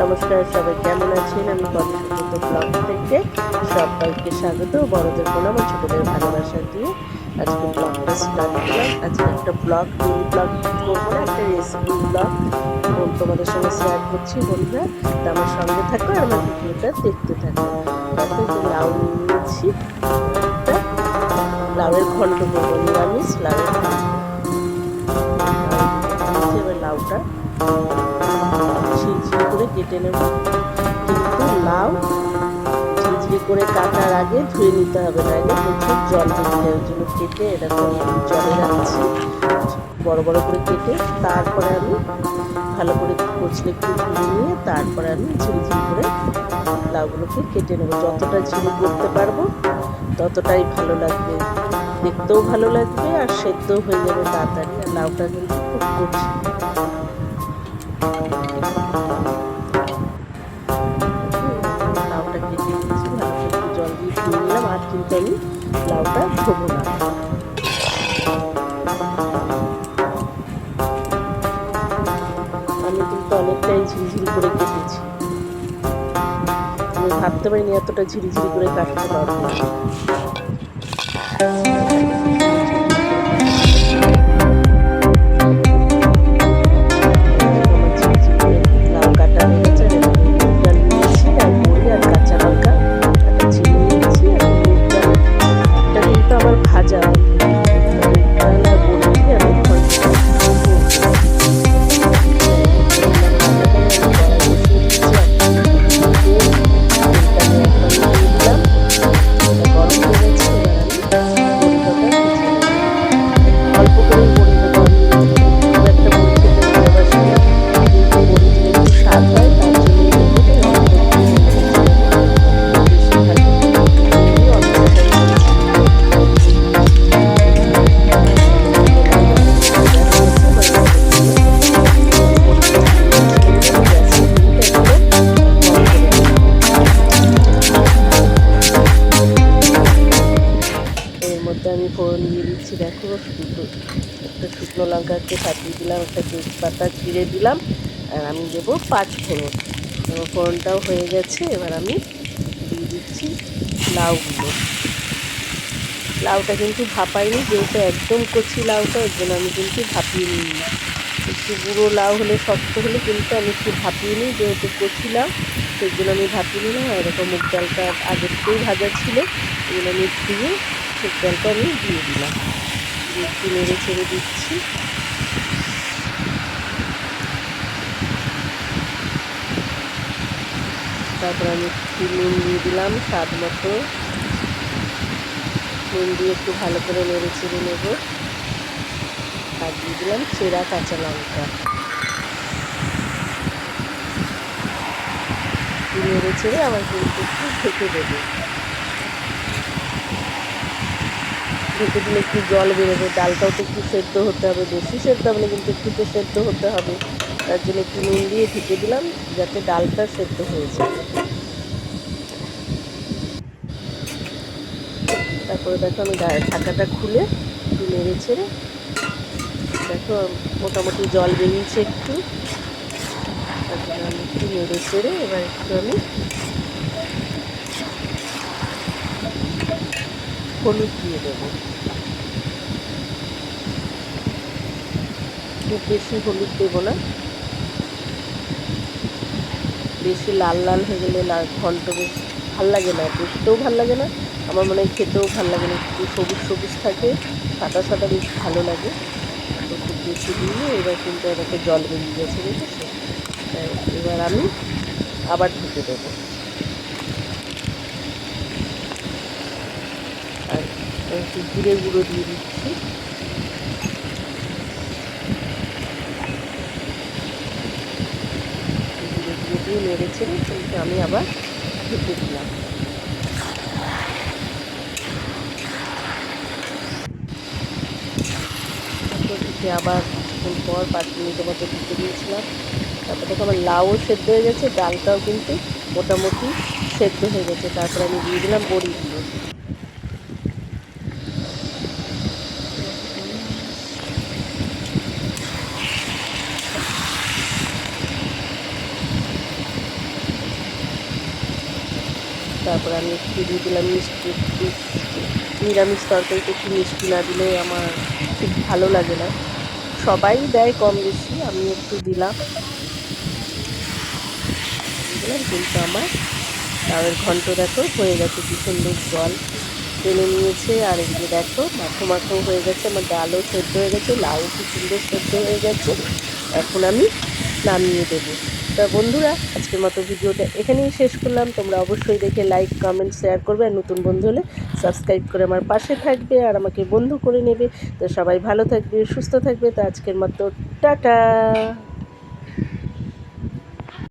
নমস্কার সবাই, কেমন আছেন? আমি কর্মসূচিত ব্লগ থেকে সবাইকে স্বাগত। বড়দের প্রণাম ও ছোটদের ভালোবাসা দিয়ে আজকে ব্লগটা স্টার্ট করলাম। আজকে একটা ব্লগ মিনি ব্লগ করব না, একটা রেসিপি ব্লগ। তোমাদের সঙ্গে শেয়ার করছি, বন্ধুরা। তা আমার সঙ্গে থাকো, আর আমার ভিডিওটা দেখতে থাকো। যে লাউ নিয়েছি। লাউয়ের ঘন্ট করব নিরামিষ লাউয়ের এবার লাউটা ঝিরঝিরি করে কেটে নেব। কিন্তু লাউ ঝিরঝিরি করে কাটার আগে ধুয়ে নিতে হবে আগে প্রচুর জল দিতে ওই জন্য কেটে এরকম জলে রাখছি। বড় বড় করে কেটে তারপরে আমি ভালো করে কচলে একটু নিয়ে তারপরে আমি ঝিরিঝিরি করে লাউগুলোকে কেটে নেব। যতটা ঝিরি করতে পারব, ততটাই ভালো লাগবে। দেখতেও ভালো লাগবে আর সেদ্ধও হয়ে যাবে তাড়াতাড়ি। লাউটা কিন্তু খুব কচি। নিলাম কিন্তু আমি লাউটা না আমি কিন্তু অনেকটাই ঝিরিঝিরি করে কেটেছি। আমি ভাবতে পারিনি এতটা ঝিরিঝিরি করে কাটতে পারব। দিচ্ছি দেখো শুকনো একটা শুকনো লঙ্কাকে ফাটিয়ে দিলাম, একটা তেজপাতা চিড়ে দিলাম, আর আমি দেবো পাঁচ ফোড়ন। এবার ফোড়নটাও হয়ে গেছে, এবার আমি দিয়ে দিচ্ছি লাউগুলো। লাউটা কিন্তু ভাপাইনি, যেহেতু একদম কচি লাউটা, ওর জন্য আমি কিন্তু ভাপিয়ে নিই না। একটু বুড়ো লাউ হলে শক্ত হলে কিন্তু আমি একটু ভাপিয়ে নিই, যেহেতু কচি লাউ, সেই জন্য আমি ভাপিয়ে নিলাম এরকম মুগ ডালটা আগের থেকেই ভাজা ছিল, এগুলো আমি ধুয়ে মুগ ডালটা আমি দিয়ে দিলাম। দিয়ে নেড়ে ছেড়ে দিচ্ছি। তারপর আমি একটু নুন দিয়ে দিলাম স্বাদ মতো। নুন দিয়ে একটু ভালো করে নেড়ে চেড়ে নেব। আর দিয়ে দিলাম চেরা কাঁচা লঙ্কা। নেড়ে চেড়ে আমার কিন্তু একটু ঢেকে দেবে। ঢেকে দিলে একটু জল বেরোবে, ডালটাও তো একটু সেদ্ধ হতে হবে, বেশি সেদ্ধ হবে না, কিন্তু একটু তো সেদ্ধ হতে হবে। তার জন্য একটু নুন দিয়ে ঢেকে দিলাম, যাতে ডালটা সেদ্ধ হয়ে যায়। তারপরে দেখো আমি ঢাকাটা খুলে একটু নেড়ে ছেড়ে দেখো মোটামুটি জল বেরিয়েছে একটু। তারপরে আমি একটু নেড়ে ছেড়ে এবার একটু আমি হলুদ দিয়ে দেবো। খুব বেশি হলুদ দেবো না। বেশি লাল লাল হয়ে গেলে লাল ঘন্ট বেশ ভালো লাগে না, দেখতেও ভালো লাগে না। আমার মনে হয় খেতেও ভালো লাগে না, একটু সবুজ সবুজ থাকে, সাদা সাদা বেশ ভালো লাগে। তো খুব বেশি দিয়ে এবার কিন্তু এটাকে জল বেরিয়ে গেছে তাই এবার আমি আবার ঢুকে দেবো। একটু জিরে গুঁড়ো দিয়ে দিচ্ছি। জিরে গুঁড়ো দিয়ে নেড়ে ছেড়ে কিন্তু আমি আবার ঢুকে দিলাম। আবার পর পাঁচ মিনিটের মতো ঢুকে দিয়েছিলাম। তারপর দেখো আমার লাউও সেদ্ধ হয়ে গেছে, ডালটাও কিন্তু মোটামুটি সেদ্ধ হয়ে গেছে। তারপরে আমি দিয়ে দিলাম বড়িগুলো। তারপর আমি একটু দিয়ে দিলাম মিষ্টি একটু নিরামিষ তরকারিতে একটু মিষ্টি না দিলে আমার ঠিক ভালো লাগে না। সবাই দেয় কম বেশি, আমি একটু দিলাম। দিলাম কিন্তু আমার লাউয়ের ঘন্ট দেখো, হয়ে গেছে কি সুন্দর জল। টেনে নিয়েছে, আর এদিকে দেখো, মাখো মাখো হয়ে গেছে, আমার ডালও সেদ্ধ হয়ে গেছে লাউ কি সুন্দর সেদ্ধ হয়ে গেছে। এখন আমি নামিয়ে দেবো। তা বন্ধুরা, আজকের মতো ভিডিওটা এখানেই শেষ করলাম। তোমরা অবশ্যই দেখে লাইক কমেন্ট শেয়ার করবে আর নতুন বন্ধু হলে সাবস্ক্রাইব করে আমার পাশে থাকবে আর আমাকে বন্ধু করে নেবে। তো সবাই ভালো থাকবে, সুস্থ থাকবে। তো আজকের মতো, টাটা!